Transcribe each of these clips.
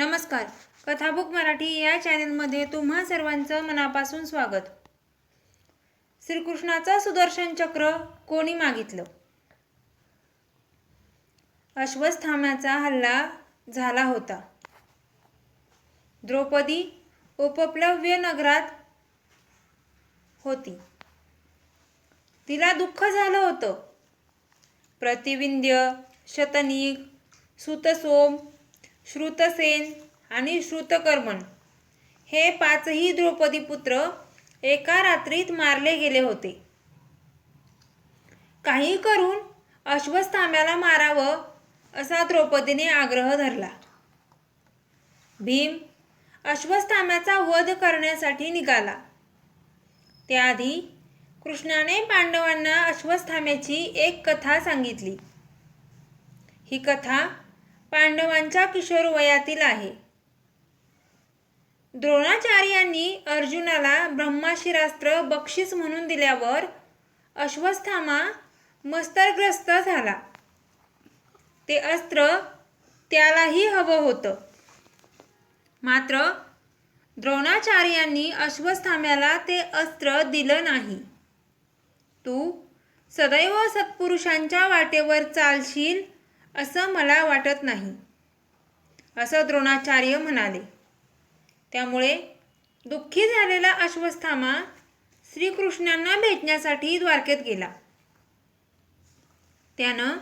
नमस्कार. कथाबुक मराठी या चॅनलमध्ये तुम्हा सर्वांचं मनापासून स्वागत. श्रीकृष्णाचं सुदर्शन चक्र कोणी मागितलं? अश्वस्थामाचा हल्ला झाला होता. द्रौपदी उपप्लव्य नगरात होती. तिला दुःख झालं होतं. प्रतिविंध्य शतनिक सुतसोम श्रुतसेन आणि श्रुतकर्मण. हे पाचही द्रौपदी पुत्र एका रात्रीत मारले गेले होते. काही करून अश्वस्थाम्याला मारावं असा द्रौपदीने आग्रह धरला. भीम अश्वस्थाम्याचा वध करण्यासाठी निघाला. त्याआधी कृष्णाने पांडवांना अश्वस्थाम्याची एक कथा सांगितली. ही कथा पांडवांच्या किशोर वयातील आहे. द्रोणाचार्यांनी अर्जुनाला ब्रह्माशिरास्त्र बक्षीस म्हणून दिल्यावर अश्वस्थामा मस्तरग्रस्त झाला. ते अस्त्र त्यालाही हवं होतं. मात्र द्रोणाचार्यांनी अश्वस्थाम्याला ते अस्त्र दिलं नाही. तू सदैव सत्पुरुषांच्या वाटेवर चालशील असं मला वाटत नाही. असं द्रोणाचार्य म्हणाले. त्यामुळे दुःखी झालेला अश्वस्थामा श्रीकृष्णांना भेटण्यासाठी द्वारकेत गेला. त्यानं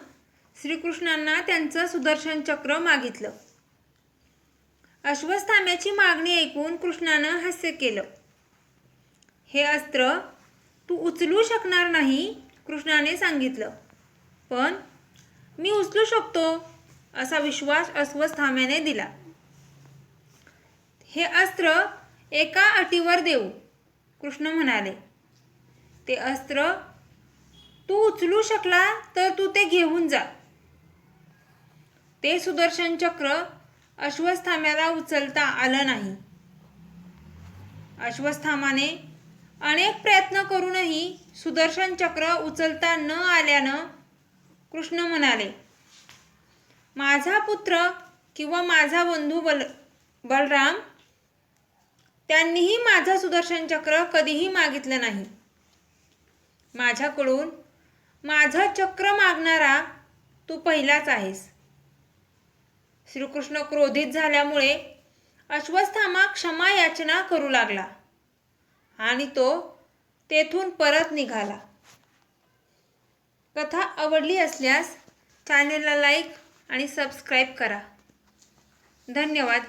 श्रीकृष्णांना त्यांचं सुदर्शन चक्र मागितलं. अश्वस्थाम्याची मागणी ऐकून कृष्णानं हास्य केलं. हे अस्त्र तू उचलू शकणार नाही कृष्णाने सांगितलं. पण मी उचलू शकतो? असा विश्वास अस्वस्थाम्याने दिला. हे अस्त्र एका अटीवर देऊ कृष्ण म्हणाले. ते अस्त्र तू उचलू शकला तर तू ते घेऊन जा. ते सुदर्शन चक्र अश्वस्थाम्याला उचलता आलं नाही. अश्वस्थामाने अनेक प्रयत्न करूनही सुदर्शन चक्र उचलता न आल्यानं कृष्ण म्हणाले माझा पुत्र किंवा माझा बंधू बल बलराम त्यांनीही माझं सुदर्शन चक्र कधीही मागितलं नाही. माझ्याकडून माझं चक्र मागणारा तू पहिलाच आहेस. श्रीकृष्ण क्रोधित झाल्यामुळे अश्वस्थामा क्षमा याचना करू लागला आणि तो तेथून परत निघाला. कथा आवडली असल्यास चॅनेलला लाईक आणि सबस्क्राईब करा. धन्यवाद.